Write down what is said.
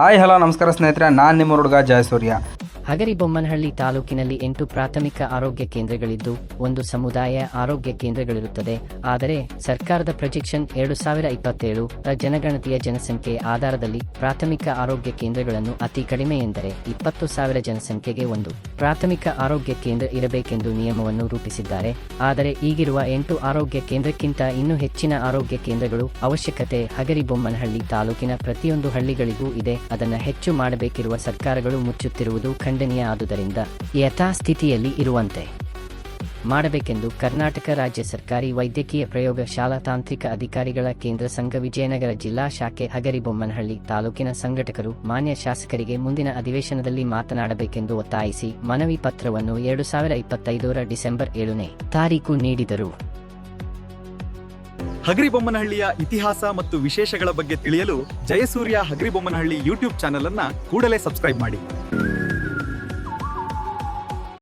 Hi, hello, ನಮಸ್ಕಾರ ಸ್ನೇಹಿತರೆ. ನಾನು ನಿಮ್ಮ ಹುಡುಗ ಜಯಸೂರ್ಯ. ಹಗರಿಬೊಮ್ಮನಹಳ್ಳಿ ತಾಲೂಕಿನಲ್ಲಿ ಎಂಟು ಪ್ರಾಥಮಿಕ ಆರೋಗ್ಯ ಕೇಂದ್ರಗಳಿದ್ದು ಒಂದು ಸಮುದಾಯ ಆರೋಗ್ಯ ಕೇಂದ್ರಗಳಿರುತ್ತದೆ. ಆದರೆ ಸರ್ಕಾರದ ಪ್ರೊಜೆಕ್ಷನ್ ಎರಡು ಸಾವಿರ ಇಪ್ಪತ್ತೇಳು ಜನಗಣತಿಯ ಜನಸಂಖ್ಯೆ ಆಧಾರದಲ್ಲಿ ಪ್ರಾಥಮಿಕ ಆರೋಗ್ಯ ಕೇಂದ್ರಗಳನ್ನು ಅತಿ ಕಡಿಮೆ ಎಂದರೆ ಇಪ್ಪತ್ತು ಸಾವಿರ ಜನಸಂಖ್ಯೆಗೆ ಒಂದು. ಪ್ರಾಥಮಿಕ ಆರೋಗ್ಯ ಕೇಂದ್ರ ಇರಬೇಕೆಂದು ನಿಯಮವನ್ನು ರೂಪಿಸಿದ್ದಾರೆ. ಆದರೆ ಈಗಿರುವ ಎಂಟು ಆರೋಗ್ಯ ಕೇಂದ್ರಕ್ಕಿಂತ ಇನ್ನೂ ಹೆಚ್ಚಿನ ಆರೋಗ್ಯ ಕೇಂದ್ರಗಳು ಅವಶ್ಯಕತೆ ಹಗರಿಬೊಮ್ಮನಹಳ್ಳಿ ತಾಲೂಕಿನ ಪ್ರತಿಯೊಂದು ಹಳ್ಳಿಗಳಿಗೂ ಇದೆ. ಅದನ್ನು ಹೆಚ್ಚು ಮಾಡಬೇಕಿರುವ ಸರ್ಕಾರಗಳು ಮುಚ್ಚುತ್ತಿರುವುದು ಖಂಡನೀಯ ಆದುದರಿಂದ ಯಥಾಸ್ಥಿತಿಯಲ್ಲಿ ಇರುವಂತೆ. ಮಾಡಬೇಕೆಂದು ಕರ್ನಾಟಕ ರಾಜ್ಯ ಸರ್ಕಾರಿ ವೈದ್ಯಕೀಯ ಪ್ರಯೋಗಶಾಲಾ ತಾಂತ್ರಿಕ ಅಧಿಕಾರಿಗಳ ಕೇಂದ್ರ ಸಂಘ ವಿಜಯನಗರ ಜಿಲ್ಲಾ ಶಾಖೆ ಹಗರಿಬೊಮ್ಮನಹಳ್ಳಿ ತಾಲೂಕಿನ ಸಂಘಟಕರು ಮಾನ್ಯ ಶಾಸಕರಿಗೆ ಮುಂದಿನ ಅಧಿವೇಶನದಲ್ಲಿ ಮಾತನಾಡಬೇಕೆಂದು ಒತ್ತಾಯಿಸಿ ಮನವಿ ಪತ್ರವನ್ನು ಎರಡು ಸಾವಿರ ಇಪ್ಪತ್ತೈದರ ಡಿಸೆಂಬರ್ ಏಳನೇ ತಾರೀಕು ನೀಡಿದರು. ಹಗರಿಬೊಮ್ಮನಹಳ್ಳಿಯ ಇತಿಹಾಸ ಮತ್ತು ವಿಶೇಷಗಳ ಬಗ್ಗೆ ತಿಳಿಯಲು ಜಯಸೂರ್ಯ ಹಗರಿಬೊಮ್ಮನಹಳ್ಳಿ ಯೂಟ್ಯೂಬ್ ಚಾನೆಲ್ ಅನ್ನ ಕೂಡಲೇ ಸಬ್ಸ್ಕ್ರೈಬ್ ಮಾಡಿ.